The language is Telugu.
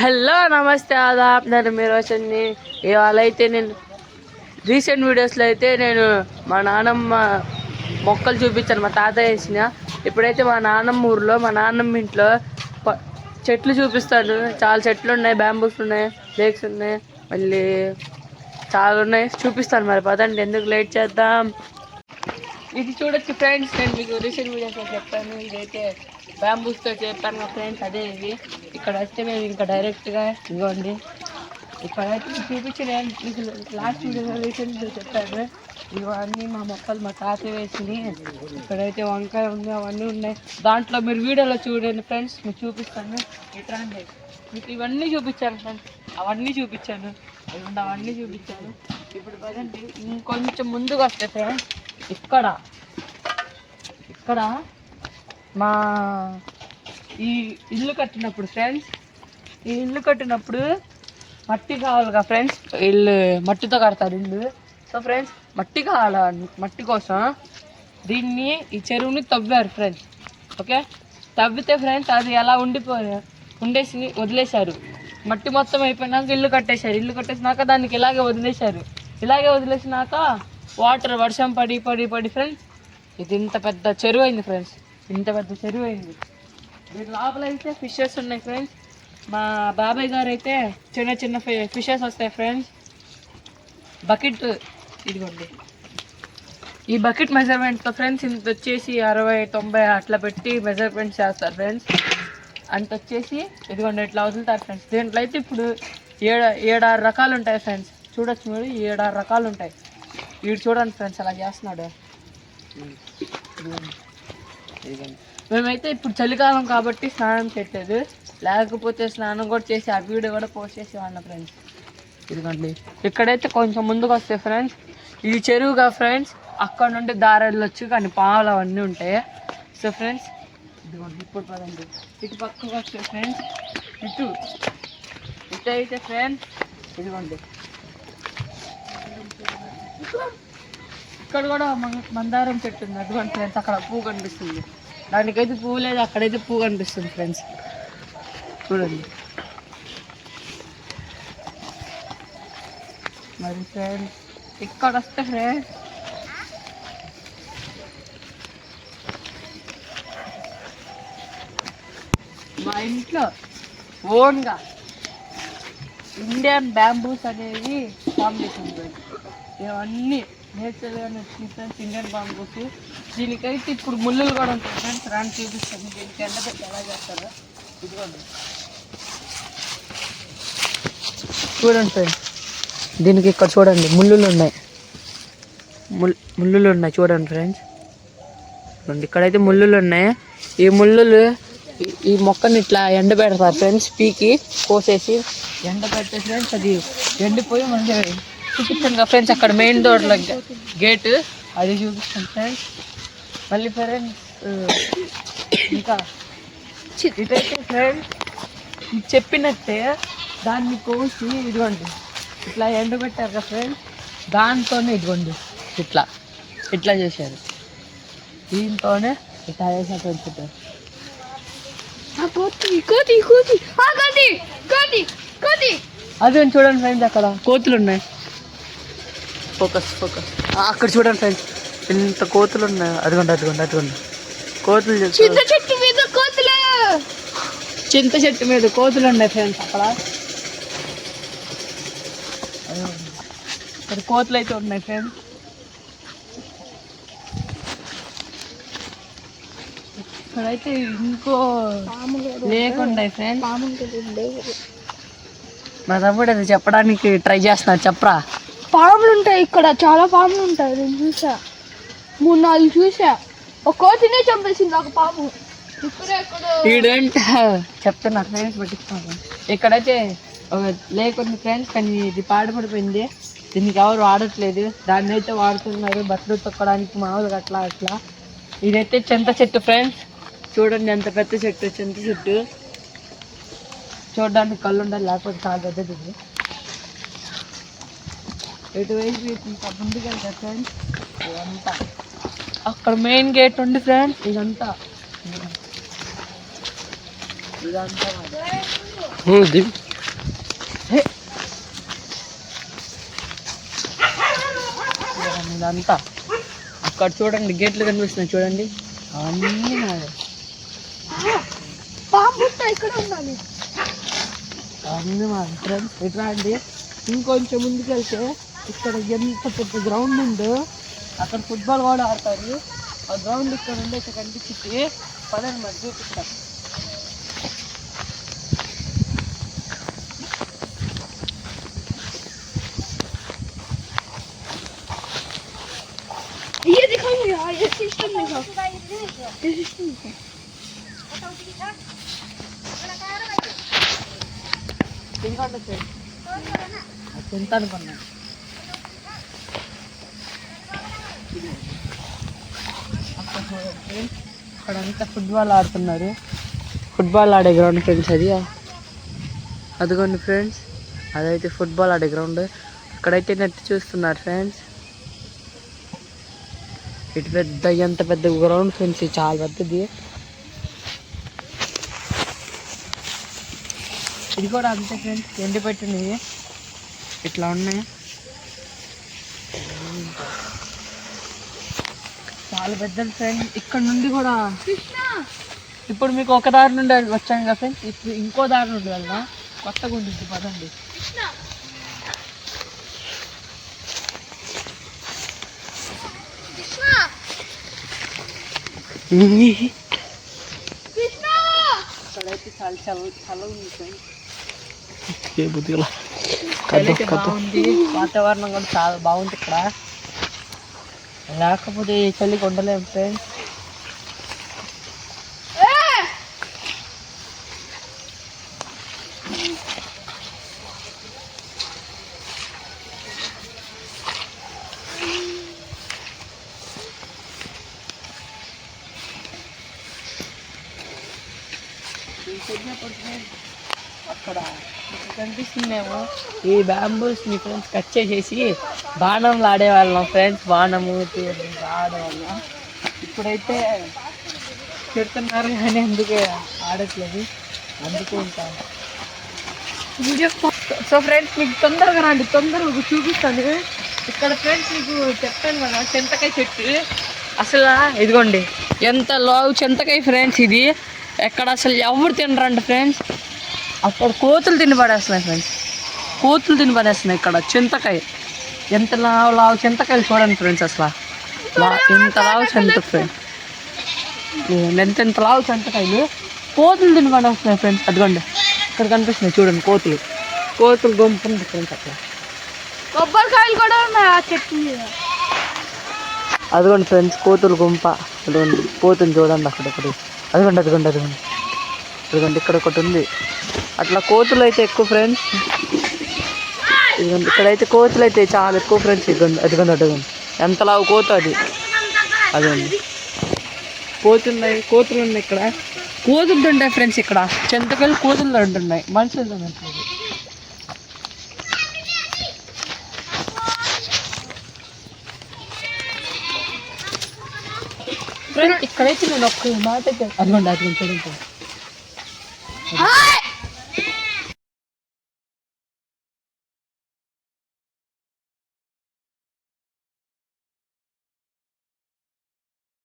హలో నమస్తే ఆదాబ్. నేను మీ వచ్చండి ఇవాళ అయితే నేను రీసెంట్ వీడియోస్లో అయితే నేను మా నాన్నమ్మ మొక్కలు చూపించాను మా తాత వేసిన. ఇప్పుడైతే మా నాన్నమ్మ ఊర్లో మా నాన్నమ్మ ఇంట్లో ప- చెట్లు చూపిస్తాను చాలా చెట్లు ఉన్నాయి బ్యాంబూస్ ఉన్నాయి లేక్స్ ఉన్నాయి. మళ్ళీ చాలా ఉన్నాయి. చూపిస్తాను మరి. పదండి ఎందుకు లేట్ చేద్దాం? ఇది చూడొచ్చు ఫ్రెండ్స్. నేను మీకు రీసెంట్ వీడియోస్లో చెప్పాను. ఇదైతే బ్యాంబూస్తో చెప్పాను మా ఫ్రెండ్స్ అదే ఇది. ఇక్కడ వస్తే మేము ఇంకా డైరెక్ట్గా ఇదిగోండి ఇక్కడ చూపించిన లాస్ట్ వీడియోలో రీసెంట్గా చెప్పారు ఇవన్నీ మా మొక్కలు మా తాత వేసినాయి ఇక్కడైతే వంకాయ ఉంది అవన్నీ ఉన్నాయి. దాంట్లో మీరు వీడియోలో చూడండి ఫ్రెండ్స్ మీకు చూపిస్తాను. ఇట్లాంటి మీకు ఇవన్నీ చూపించాను ఫ్రెండ్స్. అవన్నీ చూపించాను. అవి అవన్నీ చూపించాను. ఇప్పుడు పదండి ఇంకొంచెం ముందుకు వస్తే ఫ్రెండ్స్ ఇక్కడ. ఇక్కడ మా ఈ ఇల్లు కట్టినప్పుడు ఫ్రెండ్స్ ఈ ఇల్లు కట్టినప్పుడు మట్టి కావాలిగా ఫ్రెండ్స్ ఇల్లు మట్టితో కడతారు ఇల్లు. సో ఫ్రెండ్స్ మట్టి కావాలి? మట్టి కోసం దీన్ని ఈ చెరువుని తవ్వారు ఫ్రెండ్స్ ఓకే తవ్వితే ఫ్రెండ్స్ అది ఎలా ఉండిపో ఉండేసి వదిలేశారు. మట్టి మొత్తం అయిపోయినాక ఇల్లు కట్టేశారు. ఇల్లు కట్టేసినాక దానికి ఇలాగే వదిలేశారు. ఇలాగే వదిలేసినాక వాటర్ వర్షం పడి పడి పడి ఫ్రెండ్స్ ఇది ఇంత పెద్ద చెరువు అయింది ఫ్రెండ్స్ ఇంత పెద్ద చెరువు అయింది. దీని లోపల అయితే ఫిషెస్ ఉన్నాయి ఫ్రెండ్స్ మా బాబాయ్ గారు అయితే చిన్న చిన్న ఫిషెస్ వస్తాయి ఫ్రెండ్స్ బకెట్ ఇదిగోండి. ఈ బకెట్ మెజర్మెంట్తో ఫ్రెండ్స్ ఇంత వచ్చేసి అరవై తొంభై అట్లా పెట్టి మెజర్మెంట్ చేస్తారు ఫ్రెండ్స్ అంత వచ్చేసి ఇదిగోండి ఇట్లా వదులుతారు ఫ్రెండ్స్ దీంట్లో అయితే ఇప్పుడు ఏడ ఏడారు రకాలు ఉంటాయి ఫ్రెండ్స్ చూడొచ్చు మీరు ఏడారు రకాలు ఉంటాయి. వీడు చూడండి ఫ్రెండ్స్ అలా చేస్తున్నాడు. ఇదిగోండి. మేమైతే ఇప్పుడు చలికాలం కాబట్టి స్నానం చేయట్లేదు. లేకపోతే స్నానం కూడా చేసి ఆ వీడియో కూడా పోస్ట్ చేసేవాడిన ఫ్రెండ్స్. ఇదిగోండి. ఇక్కడైతే కొంచెం ముందుకు వస్తాయి ఫ్రెండ్స్ ఇది చెరువుగా ఫ్రెండ్స్ అక్కడ నుండి దారాలు వచ్చి కానీ పావులు అవన్నీ ఉంటాయి. సో ఫ్రెండ్స్ ఇదిగోండి ఇప్పుడు పదండి. ఇటు పక్కకు వస్తే ఫ్రెండ్స్ ఇటు ఇటు అయితే ఫ్రెండ్స్ ఇదిగోండి. ఇక్కడ కూడా మందారం చెట్టు ఉంది. అటువంటి ఫ్రెండ్స్ అక్కడ పువ్వు కనిపిస్తుంది. దానికైతే పువ్వు లేదు అక్కడైతే పువ్వు కనిపిస్తుంది ఫ్రెండ్స్ చూడండి. మరి ఫ్రెండ్స్ ఇక్కడ వస్తే ఫ్రెండ్స్ మా ఇంట్లో ఓన్గా ఇండియన్ బ్యాంబూస్ అనేవి కాంబినేషన్ ఇవన్నీ నేచురల్గా వచ్చిన ఫ్రెండ్స్ ఇండియన్ బాంబూస్ దీనికైతే ఇప్పుడు ముళ్ళులు కూడా ఉంటాయి ఫ్రెండ్స్. రాని చూపిస్తాను. దీనికి ఎండ పెట్టి ఎలా చేస్తారో. ఇదిగోండి. చూడండి ఫ్రెండ్స్. దీనికి ఇక్కడ చూడండి ముళ్ళులు ఉన్నాయి. ముల్ ముళ్ళులు ఉన్నాయి చూడండి ఫ్రెండ్స్. చూడండి ఇక్కడైతే ముళ్ళులు ఉన్నాయి. ఈ ముళ్ళులు ఈ- మొక్కని ఇట్లా ఎండ పెడతారు ఫ్రెండ్స్. పీకి కోసేసి. ఎండ పెడితే ఫ్రెండ్స్ అది ఎండిపోయి మంచిగా చూపిస్తాను కదా ఫ్రెండ్స్ అక్కడ మెయిన్ డోర్లో గేట్ అది చూపిస్తాను ఫ్రెండ్స్ మళ్ళీ ఫ్రెండ్స్ ఇంకా ఇదైతే ఫ్రెండ్స్ చెప్పినట్టే దాన్ని కోసి ఇదిగోండి. ఇట్లా ఎండబెట్టారు కదా ఫ్రెండ్స్ దాంతోనే ఇదిగోండి. ఇట్లా ఇట్లా చేశారు. దీంతోనే ఇట్లా కోతి కోతి. అదే చూడండి ఫ్రెండ్స్ అక్కడ? కోతులు ఉన్నాయి ఫోకస్ ఫోకస్. అక్కడ చూడండి ఫ్రెండ్స్ ఇంత కోతులు ఉన్నాయి అదిగోండి అదిగోండి అదిగోండి. కోతులు చింత. చెట్టు మీద కోతులు. చింత చెట్టు మీద కోతులు ఉన్నాయి ఫ్రెండ్స్ అక్కడ. ఇక్కడ కోతులు అయితే ఉన్నాయి ఫ్రెండ్స్ ఇక్కడైతే ఇంకో లేకుండా ఫ్రెండ్స్ మా తమ్ముడు అది చెప్పడానికి ట్రై చేస్తున్నాడు. చెప్పరా? పాములు ఉంటాయి ఇక్కడ చాలా పాములు ఉంటాయి నేను చూసా. మూడు నాలుగు చూసా. ఒక కోతినే చంపేసింది ఒక పాము. ఈడేంట చెప్తున్నా ఫ్రెండ్స్ పట్టించుకోండి ఇక్కడైతే ఒక లేక్ ఉంది ఫ్రెండ్స్ కానీ ఇది పాడుపడిపోయింది దీనికి ఎవరు వాడట్లేదు. దాన్ని అయితే వాడుతున్నారు బట్టలు తొక్కడానికి మామూలుగా అట్లా అట్లా. ఇదైతే చింత చెట్టు ఫ్రెండ్స్ చూడండి ఎంత పెద్ద చెట్టు చింత చెట్టు. చూడడానికి కళ్ళు ఉండాలి లేకపోతే చాలా పెద్దది ఎటువైపు ఇంకా ముందుకెళ్తా ఫ్రెండ్స్ ఇదంతా. అక్కడ మెయిన్ గేట్ ఉంది ఫ్రెండ్స్ ఇదంతా. ఇదంతా హే. ఇదంతా. అక్కడ చూడండి గేట్లు కనిపిస్తున్నాయి చూడండి. పాము పుట్ట ఇక్కడ ఉండాలి అన్నీ మా ఫ్రెండ్స్ ఇట్లా అండి ఇంకొంచెం ముందుకెళ్తే ikan itu putu ground nende, akar football ward artari, akar ground ikan nende ikan di cipte, padahal kita. Di kamu ya, sih Tinggal deh, tinggal అంతా ఫుట్బాల్ ఆడుతున్నారు. ఫుట్బాల్ ఆడే గ్రౌండ్ ఫ్రెండ్స్ అది. అదిగోండి ఫ్రెండ్స్ అదైతే ఫుట్బాల్ ఆడే గ్రౌండ్ అక్కడైతే నెట్ చూస్తున్నారు ఫ్రెండ్స్ ఇటు పెద్ద ఎంత పెద్ద గ్రౌండ్ ఫ్రెండ్స్ ఇది చాలా పెద్దది. ఇది కూడా అంతే ఫ్రెండ్స్ ఎండిపెట్టినవి ఇట్లా ఉన్నాయి. చాలా పెద్ద ఫ్రెండ్ ఇక్కడ నుండి కూడా ఇప్పుడు మీకు ఒక దారి నుండి వచ్చాను కదా ఫ్రెండ్స్ ఇప్పుడు ఇంకో దారి నుండి వెళ్దాం. కొత్తగా ఉండిద్ది పదండి. ఇక్కడైతే చాలా చల్ల ఉంది వాతావరణం కూడా చాలా బాగుంది ఇక్కడ. లేకపోతే ఈ చలికి ఉండలేము ఫ్రెండ్స్ Thank you. అక్కడ కనిపిస్తుందేమో. ఈ బ్యాంబూస్ మీ ఫ్రెండ్స్ కట్ చేసేసి బాణంలు ఆడేవాళ్ళం. ఫ్రెండ్స్ బాణము ఆడేవాళ్ళం. ఇప్పుడైతే పెడుతున్నారు కానీ అందుకే ఆడట్లేదు. అందుకే ఉంటాం సో ఫ్రెండ్స్ మీకు తొందరగా రండి. తొందరగా చూపిస్తాను. ఇక్కడ ఫ్రెండ్స్ మీకు చెప్తాను కదా చింతకాయ చెట్టు. అసలు ఇదిగోండి ఎంత లావు చింతకాయ ఫ్రెండ్స్ ఇది. ఎక్కడ అసలు ఎవరు తినరండి ఫ్రెండ్స్ అక్కడ కోతులు తిని పడేస్తున్నాయి ఫ్రెండ్స్. కోతులు తిని పడేస్తున్నాయి ఇక్కడ. చింతకాయ. ఎంత లావు లావు చింతకాయలు చూడండి ఫ్రెండ్స్ అసలు. ఎంత లావు చింత ఫ్రెండ్స్ ఎంత ఎంత లావు చింతకాయలు. కోతులు తిని పడేస్తున్నాయి ఫ్రెండ్స్. అదిగోండి. ఇక్కడ కనిపిస్తున్నాయి చూడండి కోతులు. కోతులు గుంపు ఉంది ఫ్రెండ్స్ అక్కడ. కొబ్బరికాయలు కూడా ఉన్నాయి ఆ చెట్టు మీద. అదిగోండి ఫ్రెండ్స్ కోతులు గుంప. అదిగోండి కోతులు చూడండి అక్కడ ఒకటి అదిగోండి అదిగోండి అదిగోండి. అదిగోండి ఇక్కడ ఒకటి ఉంది. అట్లా కోతులు అయితే ఎక్కువ ఫ్రెండ్స్ ఇదిగోండి ఇక్కడైతే కోతులు అయితే చాలా ఎక్కువ ఫ్రెండ్స్ ఇదిగోండి అదిగోండి ఎంత లావు కోత అది? అదిగోండి. కోతులు ఉన్నాయి కోతులు ఉన్నాయి ఇక్కడ. కోతులు ఉంటాయి ఫ్రెండ్స్ ఇక్కడ. చింతకాయలు కోతులు ఉంటున్నాయి. మనుషులు ఫ్రెండ్ ఇక్కడైతే నేను ఒక్క మాట అదిగోండి అదిగోండి చూడండి.